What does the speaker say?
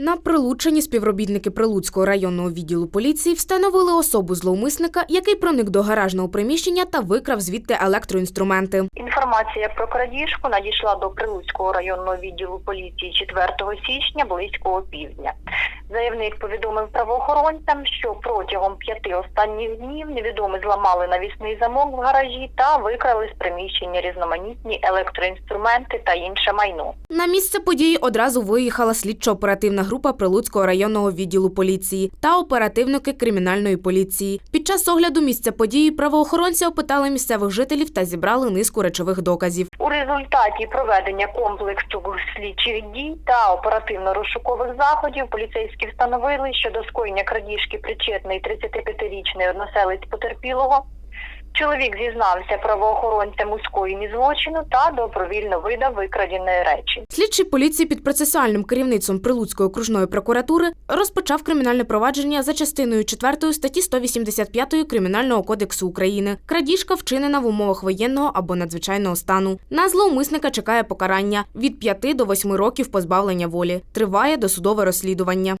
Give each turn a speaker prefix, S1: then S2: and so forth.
S1: На прилученні співробітники Прилуцького районного відділу поліції встановили особу зловмисника, який проник до гаражного приміщення та викрав звідти електроінструменти.
S2: Інформація про крадіжку надійшла до Прилуцького районного відділу поліції 4 січня близько опівдня. Заявник повідомив правоохоронцям, що протягом п'яти останніх днів невідомі зламали навісний замок в гаражі та викрали з приміщення різноманітні електроінструменти та інше майно.
S1: На місце події одразу виїхала слідчо-оперативна група Прилуцького районного відділу поліції та оперативники кримінальної поліції. Під час огляду місця події правоохоронці опитали місцевих жителів та зібрали низку речових доказів.
S2: У результаті проведення комплексу слідчих дій та оперативно-розшукових заходів поліцейські встановили, що до скоєння крадіжки причетний 35-річний односелець потерпілого. Чоловік зізнався правоохоронцям у скоєнні злочину та добровільно видав викраденої речі.
S1: Слідчий поліції під процесуальним керівництвом Прилуцької окружної прокуратури розпочав кримінальне провадження за частиною 4 статті 185 Кримінального кодексу України. Крадіжка вчинена в умовах воєнного або надзвичайного стану. На зловмисника чекає покарання від 5 до 8 років позбавлення волі. Триває досудове розслідування.